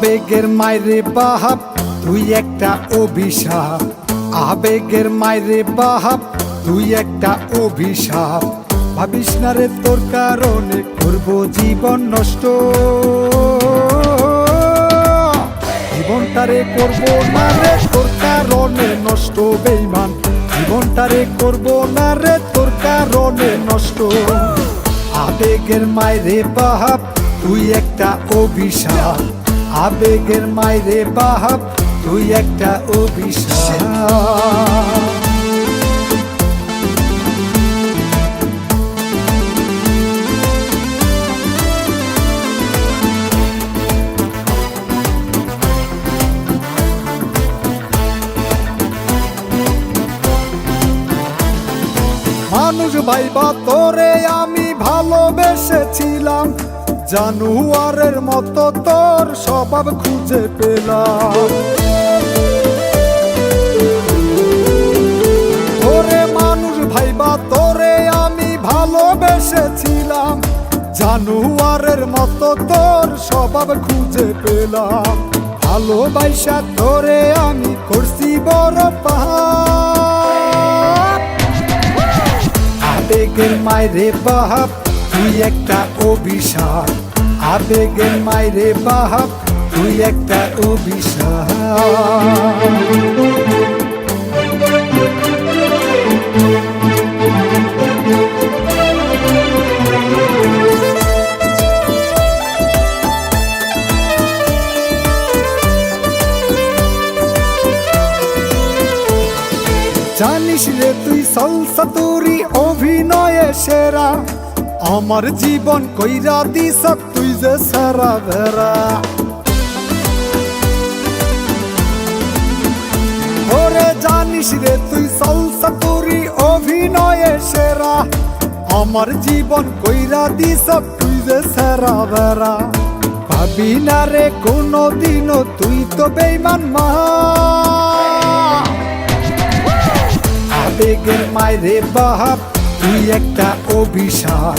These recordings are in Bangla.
আবেগের মায়েরে বাহাব, তুই একটা অভিশাপ। আবেগের মায়েরে বাহাব, তুই একটা অভিশাপ। ভাবিস না রে তোর কারণে করব জীবন নষ্ট। জীবনটারে করব না রে তোর কারণে নষ্ট বেইমান জীবনটারে করব না রে তোর কারণে নষ্ট। আবেগের মায়েরে বাহাপ তুই একটা অভিশাপ। আবেগের মায়েরে বাহাপ তুই একটা অভিশাপ। মানুষ ভাইবা তোরে আমি ভালোবেসেছিলাম। জানুয়ারের মতো তোর স্বভাব খুঁজে পেলাম। ওরে মানুষ ভাইবা, তোরে আমি ভালোবেসেছিলাম। জানুয়ারের মতো তোর স্বভাব খুঁজে পেলাম। ভালোবাসা তোরে আমি করছি বড় পাহাড় আবেগের মায়েরে বাহাপ তুই একটা অভিশাপ। আবেগের মায়েরে বাহাপ, তুই একটা অভিশাপ। জানিস রে তুই সলসা তুরি অভিনয়ে সেরা। আমার জীবন কইরা দিস তুই যে সারা বেড়া। ওরে জানিস রে, তুই সলসা তুরি অভিনয়ে সেরা। আমার জীবন কইরা দিস তুই যে সারা বেড়া। ভাবি না রে কোনো দিনও তুই তো বেইমান মা। আবেগের মায়েরে বাহাপ তুই একটা অভিশাপ।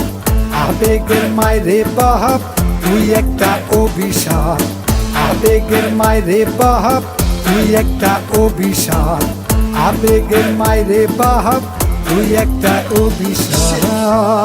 আবেগের মায়রে বাহাপ, তুই একটা অভিশাপ। আবেগের মায়রে বাহাপ, তুই একটা অভিশাপ। আবেগের মায়রে বাহাপ, তুই একটা অভিশাপ।